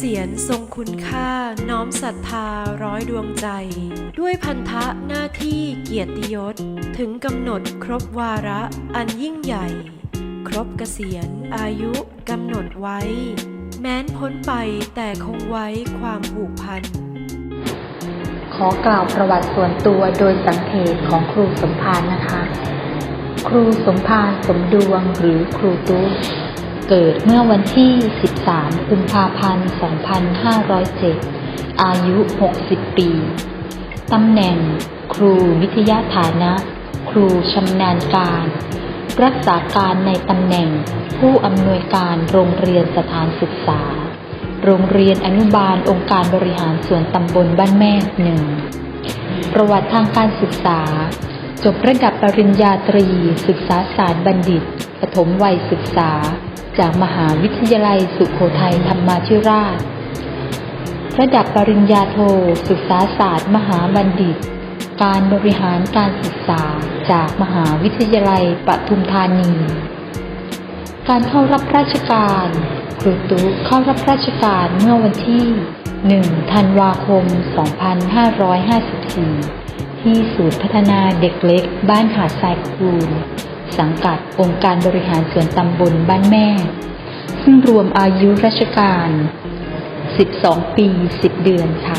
ษียณทรงคุณค่าน้อมศรัทธาร้อยดวงใจ ด้วยพันธะหน้าที่เกียรติยศ ถึงกำหนดครบวาระอันยิ่งใหญ่ ครบเกษียณอายุกำหนดไว้ แม้นพ้นไปแต่คงไว้ความผูกพัน ขอกล่าวประวัติส่วนตัวโดยสังเขปของครูสมภารนะคะ ครูสมภารสมดวงหรือครูตุ๊ เกิดเมื่อวันที่ 13 กุมภาพันธ์ 2507 อายุ 60 ปี ตำแหน่ง ครูวิทยาฐานะ ครูชำนาญการ รักษาการในตำแหน่ง ผู้อำนวยการโรงเรียนสถานศึกษา โรงเรียนอนุบาลองค์การบริหารส่วนตำบลบ้านแม่หนึ่ง ประวัติทางการศึกษา จบระดับปริญญาตรี ศึกษาศาสตร์บัณฑิต ปฐมวัยศึกษา จากมหาวิทยาลัยสุโขทัยธรรมาธิราช ระดับปริญญาโท ศึกษาศาสตร์ มหาบัณฑิต การบริหารการศึกษาจากมหาวิทยาลัยปทุมธานี การเข้ารับราชการครูตุ๊เข้ารับราชการเมื่อวันที่ 1 ธันวาคม 2554 ที่ศูนย์พัฒนาเด็กเล็กบ้านหาดทรายคูน สังกัดองค์การบริหารส่วนตำบลบ้านแม่ ซึ่งรวมอายุราชการ 12 ปี 10 เดือนค่ะ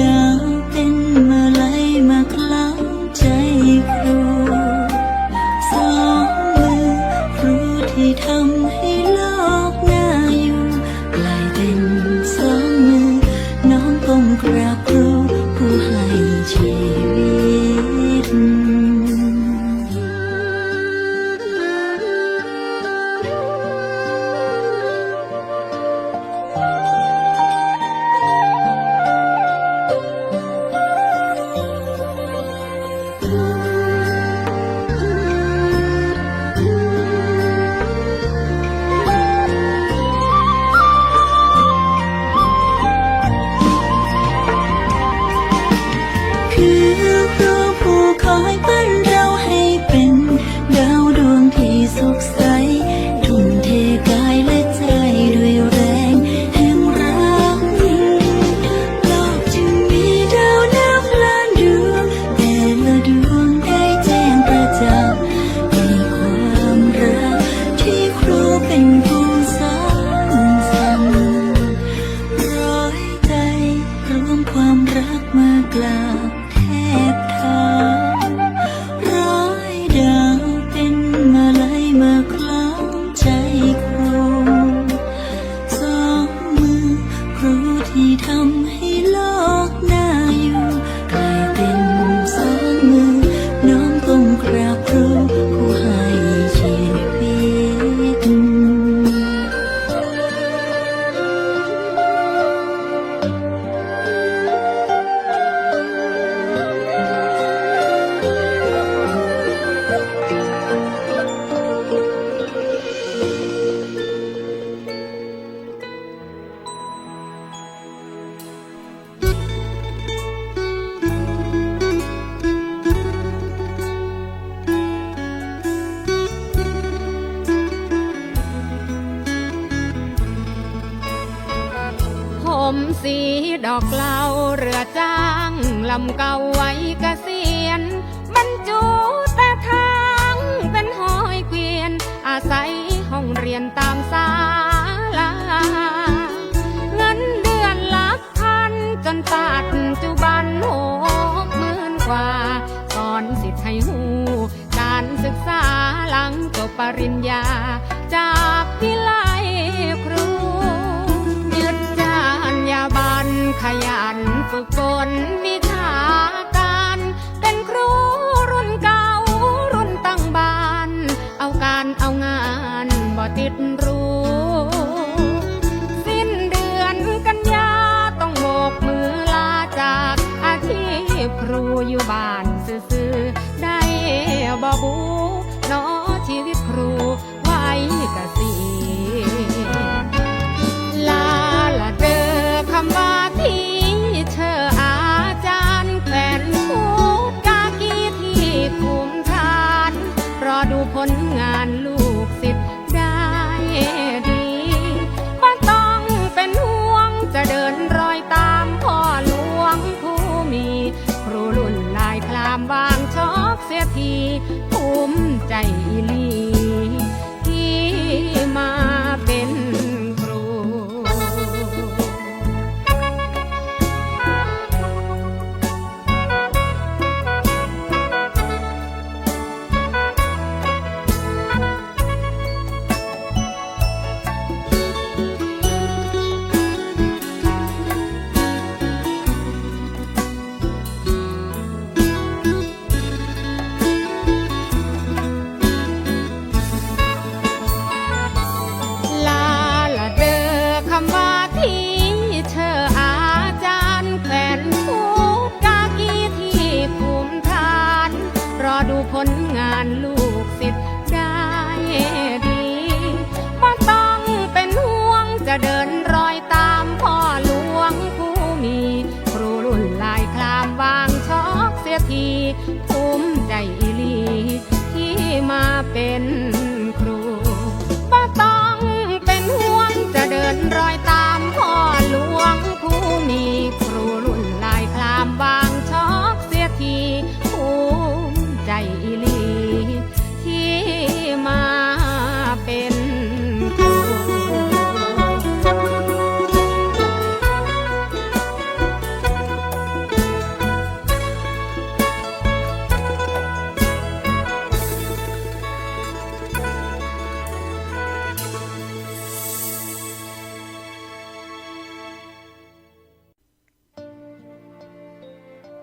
อ วง ลำเก่าไว้เกษียณบรรจุแต่ทางเป็นหอยเกวียน อาศัยห้องเรียนตามศาลาเงินเดือนหลักพันจนปัจจุบันหกหมื่นกว่าสอนสิทธิ์ให้หูการศึกษาหลังจบปริญญา จากวิไลครูยึดจานยาบันขยันฝึกฝนานบ่ติดรู้ สิ้นเดือนกันยาต้องโบกมือลาจากอาชีพครูอยู่บ้าน ทีภูมิใจอีลี